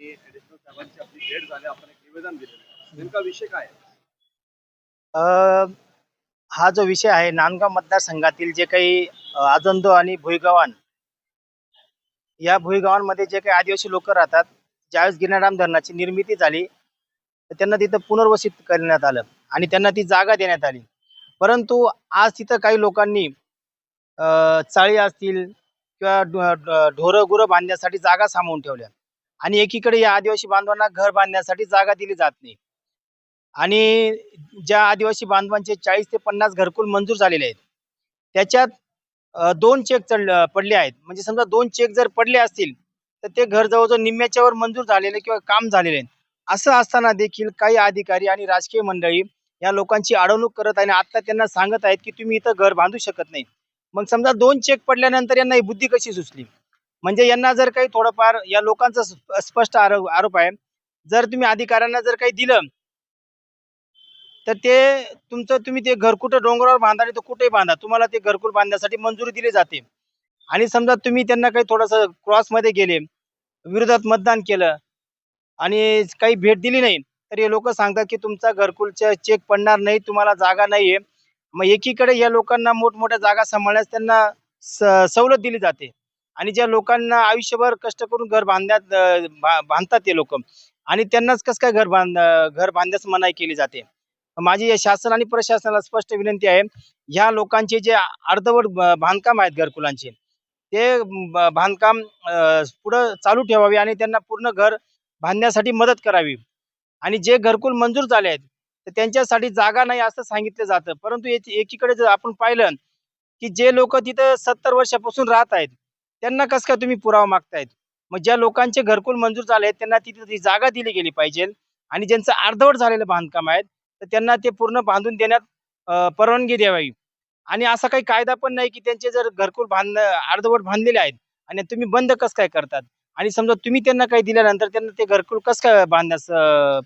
ते ऍडिशनल साहेबांची आपली भेट झाली आपण एक निवेदन दिलेलं नेमका विषय काय आहे? हा जो विषय आहे नांदगाव मतदारसंघातील जे काही आजंदो आणि भुईगव्हाण या भुईगव्हाणमध्ये जे काही आदिवासी लोक राहतात ज्यावेळेस गिरणाराम धरणाची निर्मिती झाली तर त्यांना तिथं पुनर्वसित करण्यात आलं आणि त्यांना ती जागा देण्यात आली. परंतु आज तिथं काही लोकांनी चाळी असतील किंवा ढोरं गुरं बांधण्यासाठी जागा सामावून ठेवल्या. आणि एकीकडे या आदिवासी बांधवांना घर बांधण्यासाठी जागा दिली जात नाही. आणि ज्या आदिवासी बांधवांचे चाळीस ते पन्नास घरकुल मंजूर झालेले आहेत त्याच्यात दोन चेक चढ पडले आहेत. म्हणजे समजा दोन चेक जर पडले असतील तर ते घर जवळजवळ निम्म्याच्या वर मंजूर झालेले किंवा काम झालेले आहे असं असताना देखील काही अधिकारी आणि राजकीय मंडळी या लोकांची अडवणूक करत आहे आणि आता त्यांना सांगत आहेत की तुम्ही इथं घर बांधू शकत नाही. मग समजा दोन चेक पडल्यानंतर यांना ही बुद्धी कशी सुचली? म्हणजे यांना जर काही थोडंफार या लोकांचा स्पष्ट आरोप आरोप आहे जर तुम्ही अधिकाऱ्यांना जर काही दिलं तर ते तुमचं तुम्ही ते घर कुठं डोंगरावर बांधा आणि तो कुठेही बांधा. तुम्हाला ते घरकुल बांधण्यासाठी मंजुरी दिली जाते. आणि समजा तुम्ही त्यांना काही थोडंसं क्रॉसमध्ये गेले विरोधात मतदान केलं आणि काही भेट दिली नाही तर हे लोक सांगतात की तुमचा घरकुलचा चेक पडणार नाही तुम्हाला जागा नाहीये. मग एकीकडे या लोकांना मोठमोठ्या जागा सांभाळण्यास त्यांना स- सवलत दिली जाते. आणि ज्या लोकांना आयुष्यभर कष्ट करून घर बांधण्यात बांधतात ते लोक. आणि त्यांनाच कसं काय घर बांध घर बांधण्यास मनाई केली जाते? माझी या शासन आणि प्रशासनाला स्पष्ट विनंती आहे ह्या लोकांचे जे अर्धवट बांधकाम आहेत घरकुलांचे ते बांधकाम पुढं चालू ठेवावे आणि त्यांना पूर्ण घर बांधण्यासाठी मदत करावी. आणि जे घरकुल मंजूर झाले आहेत तर त्यांच्यासाठी जागा नाही असं सांगितलं जातं. परंतु एकीकडे जर आपण पाहिलं की जे लोक तिथं सत्तर वर्षापासून राहत आहेत त्यांना कसं काय तुम्ही पुरावा मागतायत? मग ज्या लोकांचे घरकुल मंजूर झाले आहेत त्यांना तिथे ती जागा दिली गेली पाहिजे. आणि ज्यांचं अर्धवट झालेलं बांधकाम आहेत तर त्यांना ते पूर्ण बांधून देण्यात परवानगी द्यावी. आणि असा काही कायदा पण नाही की त्यांचे जर घरकुल बांध अर्धवट बांधलेले आहेत आणि तुम्ही बंद कसं काय करतात? आणि समजा तुम्ही त्यांना काही दिल्यानंतर त्यांना ते घरकुल कसं काय बांधण्यास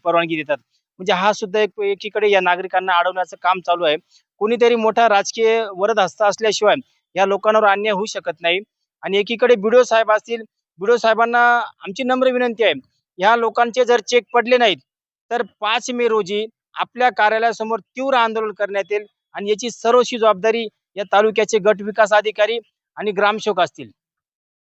परवानगी देतात? म्हणजे हा सुद्धा एक एकीकडे या नागरिकांना अडवण्याचं काम चालू आहे. कोणीतरी मोठा राजकीय वरद हस्त असल्याशिवाय या लोकांवर अन्याय होऊ शकत नाही. आणि एकीकडे बीडीओ साहेब असतील बीडीओ साहेबांना आमची नम्र विनंती आहे. ह्या लोकांचे जर चेक पडले नाहीत तर पाच मे रोजी आपल्या कार्यालयासमोर तीव्र आंदोलन करण्यात येईल आणि याची सर्वशी जबाबदारी या तालुक्याचे गट विकास अधिकारी आणि ग्रामसेवक असतील.